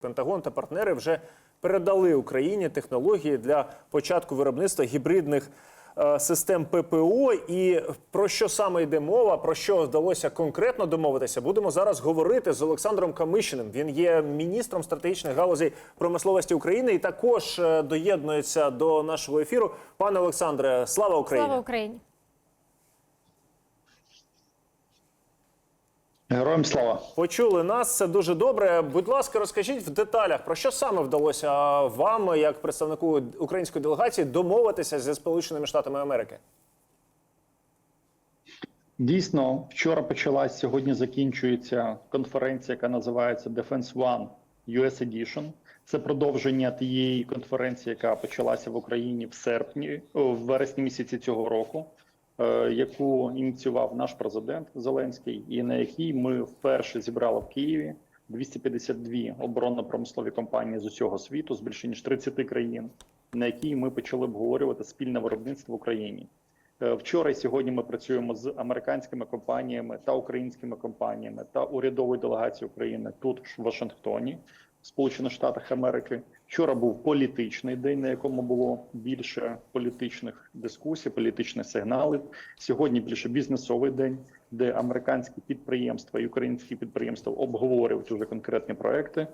Пентагон та партнери вже передали Україні технології для початку виробництва гібридних е, систем ППО. І про що саме йде мова, про що вдалося конкретно домовитися, будемо зараз говорити з Олександром Камишиним. Він є міністром стратегічних галузей промисловості України і також е, доєднується до нашого ефіру. Пане Олександре, слава Україні! Слава Україні! Героям слава. Почули нас, це дуже добре. Будь ласка, розкажіть в деталях, про що саме вдалося вам, як представнику української делегації, домовитися зі Сполученими Штатами Америки? Дійсно, вчора почалась сьогодні. Закінчується конференція, яка називається Defense One US Edition. Це продовження тієї конференції, яка почалася в Україні в серпні, в вересні місяці цього року, яку ініціював наш президент Зеленський, і на якій ми вперше зібрали в Києві 252 оборонно-промислові компанії з усього світу, з більше ніж 30 країн, на якій ми почали обговорювати спільне виробництво в Україні. Е, Вчора і сьогодні ми працюємо з американськими компаніями та українськими компаніями та урядовою делегацією України тут в Вашингтоні, Сполучених Штатах Америки. Вчора був політичний день, на якому було більше політичних дискусій, політичних сигналів. Сьогодні більше бізнесовий день, де американські підприємства і українські підприємства обговорюють уже конкретні проекти.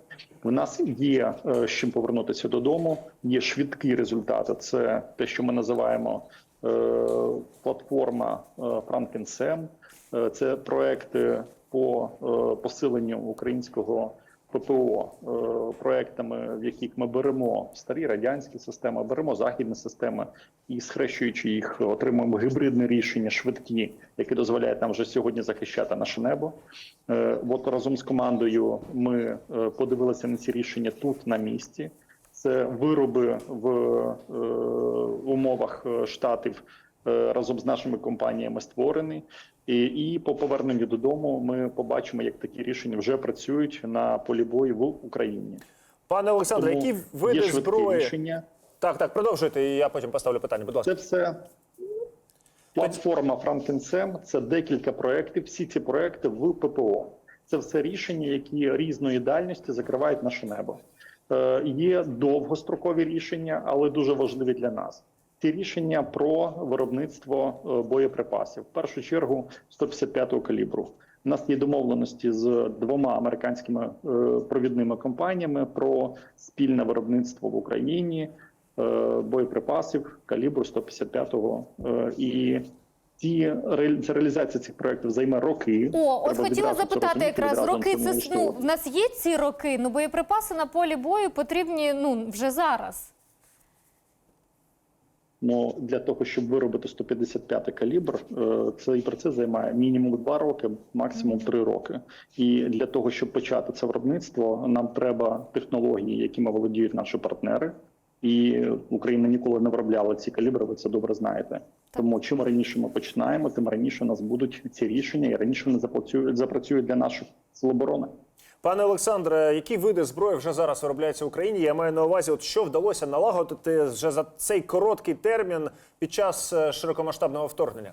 У нас є е, з чим повернутися додому. Є швидкі результати. Це те, що ми називаємо е, платформа. Е, Це проекти по е, посиленню українського ППО е, проектами, в яких ми беремо старі радянські системи, беремо західні системи і схрещуючи їх, отримуємо гібридне рішення швидкі, які дозволяють нам вже сьогодні захищати наше небо. Е, От разом з командою ми е, подивилися на ці рішення тут на місці. Це вироби в умовах штатів разом з нашими компаніями створені. І, і по поверненню додому ми побачимо, як такі рішення вже працюють на полі бою в Україні. Пане Олександре, Тому які види швидкі зброї? рішення. Так, так, продовжуйте, і я потім поставлю питання. Будь ласка. Це все платформа Франкенсем. Це декілька проєктів. Всі ці проекти в ППО. Це все рішення, які різної дальності закривають наше небо. Е, є довгострокові рішення, але дуже важливі для нас. Ці рішення про виробництво е, боєприпасів. В першу чергу 155-го калібру. У нас є домовленості з двома американськими е, провідними компаніями про спільне виробництво в Україні е, боєприпасів калібру 155-го. Е, і ці реалізація цих проєктів займе роки. О, от Треба хотіла запитати якраз роки. це ну в нас є ці роки. Ну боєприпаси на полі бою потрібні ну вже зараз. Ну для того, щоб виробити 155 калібр, е, цей процес займає мінімум 2 роки, максимум 3 роки. І для того, щоб почати це виробництво, нам треба технології, якими володіють наші партнери. І Україна ніколи не виробляла ці калібри. Ви це добре знаєте. Тому чим раніше ми починаємо, тим раніше у нас будуть ці рішення, і раніше вони запрацюють запрацюють для наших сил оборони. Пане Олександре, які види зброї вже зараз виробляються в Україні? Я маю на увазі, от що вдалося налагодити вже за цей короткий термін під час е, широкомасштабного вторгнення?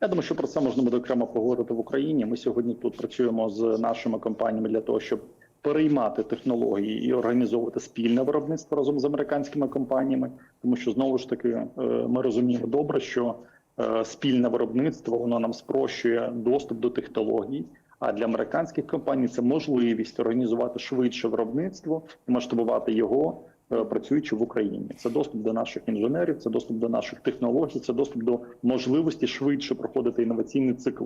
Я думаю, що про це можна буде окремо поговорити в Україні. Ми сьогодні тут працюємо з нашими компаніями для того, щоб переймати технології і організовувати спільне виробництво разом з американськими компаніями, тому що знову ж таки е, ми розуміємо добре, що е, спільне виробництво воно нам спрощує доступ до технологій. А для американських компаній це можливість організувати швидше виробництво і масштабувати його, е, працюючи в Україні. Це доступ до наших інженерів, це доступ до наших технологій, це доступ до можливості швидше проходити інноваційний цикл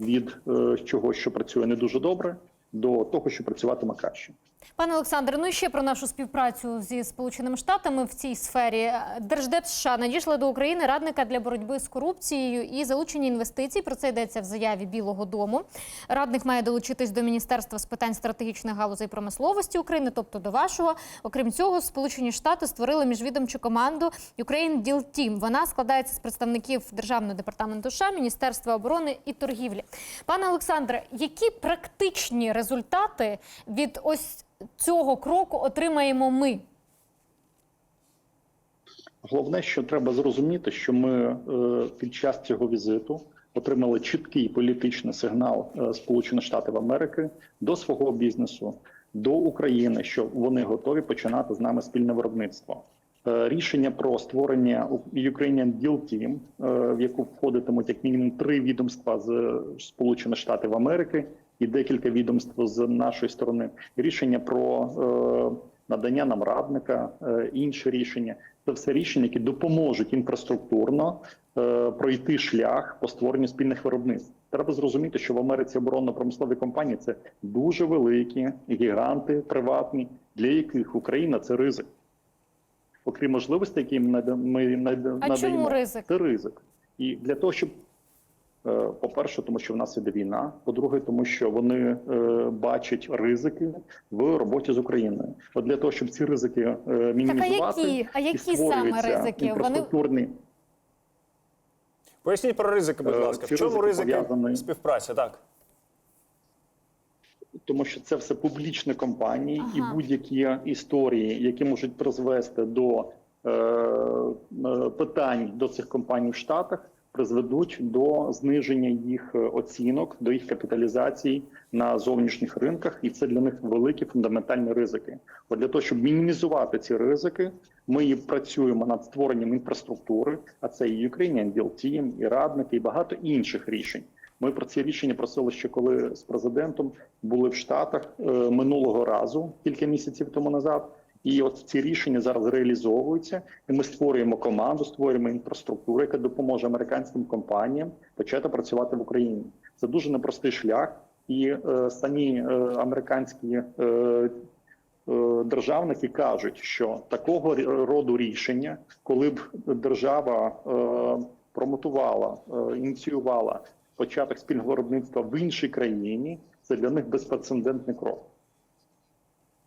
від е, чогось, що працює не дуже добре, до того, що працюватиме краще. Пане Олександре, ну і ще про нашу співпрацю зі Сполученими Штатами в цій сфері. Держдеп США надійшли до України радника для боротьби з корупцією і залучення інвестицій. Про це йдеться в заяві Білого Дому. Радник має долучитись до Міністерства з питань стратегічних галузей промисловості України, тобто до вашого. Окрім цього, Сполучені Штати створили міжвідомчу команду Ukraine Deal Team. Вона складається з представників Державного департаменту США, Міністерства оборони і торгівлі. Пане Олександре, які практичні результати від ось цього кроку отримаємо ми? Головне, що треба зрозуміти, що ми е, під час цього візиту отримали чіткий політичний сигнал е, Сполучених Штатів Америки до свого бізнесу, до України, що вони готові починати з нами спільне виробництво. Е, Рішення про створення Ukrainian Deal Team, в яку входитимуть як мінімум три відомства з Сполучених Штатів Америки і декілька відомств з нашої сторони. Рішення про е, надання нам радника, е, інші рішення це все рішення, які допоможуть інфраструктурно е, пройти шлях по створенню спільних виробництв. Треба зрозуміти, що в Америці оборонно-промислові компанії це дуже великі гіганти приватні, для яких Україна це ризик. Окрім можливостей, які ми нада- ми нада- А чому надаємо, ризик? це ризик. І для того, щоб по-перше, тому що в нас іде війна. По-друге, тому що вони е, бачать ризики в роботі з Україною. От для того, щоб ці ризики е, Так, а які? А які саме ризики? Вони Поясніть про ризики, будь Е, ласка. ці В чому ризики ризики пов'язані- співпраці? Так. тому що це все публічні компанії, Ага. і будь-які історії, які можуть призвести до е, е, питань до цих компаній в Штатах, призведуть до зниження їх е, оцінок, до їх капіталізації на зовнішніх ринках, і це для них великі фундаментальні ризики. От для того, щоб мінімізувати ці ризики, ми працюємо над створенням інфраструктури, а це і Ukrainian Deal Team, і радники, і багато інших рішень. Ми про ці рішення просили ще коли з президентом були в Штатах е, минулого разу, кілька місяців тому назад. І от ці рішення зараз реалізовуються, і ми створюємо команду, створюємо інфраструктуру, яка допоможе американським компаніям почати працювати в Україні. Це дуже непростий шлях, і е, самі е, американські е, е, державники кажуть, що такого роду рішення, коли б держава е, промотувала, е, ініціювала початок спільного виробництва в іншій країні, це для них безпрецедентний крок.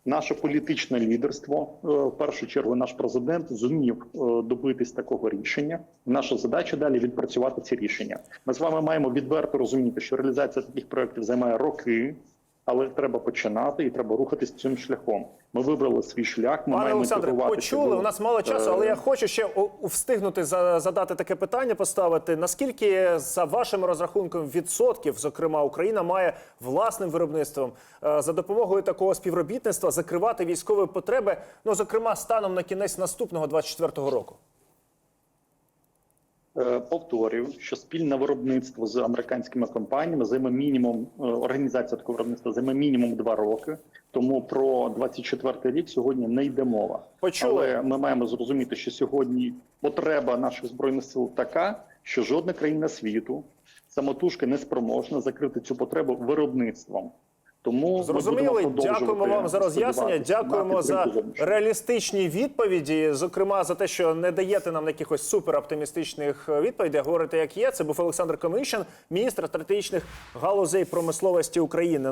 Наше політичне лідерство, е, в першу чергу, наш президент зумів е, добитись такого рішення. Наша задача далі відпрацювати ці рішення. Ми з вами маємо відверто розуміти, що реалізація таких проєктів займає роки, але треба починати і треба рухатись цим шляхом. Ми вибрали свій шлях. Ми Пане маємо Олександре, почули. У нас мало часу, але е, я хочу ще встигнути за- задати таке питання, поставити. Наскільки за вашим розрахунком відсотків, зокрема, Україна має власним виробництвом е, за допомогою такого співробітництва закривати військові потреби, ну зокрема, станом на кінець наступного 24-го року? Е, Повторюю, що спільне виробництво з американськими компаніями займе мінімум е, організація такого виробництва займе мінімум два роки. Тому про 24 рік сьогодні не йде мова. Почули. Але ми маємо зрозуміти, що сьогодні потреба наших збройних сил така, що жодна країна світу самотужки не спроможна закрити цю потребу виробництвом. Тому Зрозуміли, дякуємо вам за роз'яснення. Дякуємо за реалістичні відповіді. Зокрема, за те, що не даєте нам якихось супероптимістичних е, відповідей. Говорите, як є. Це був Олександр Комишин, міністр стратегічних галузей промисловості України.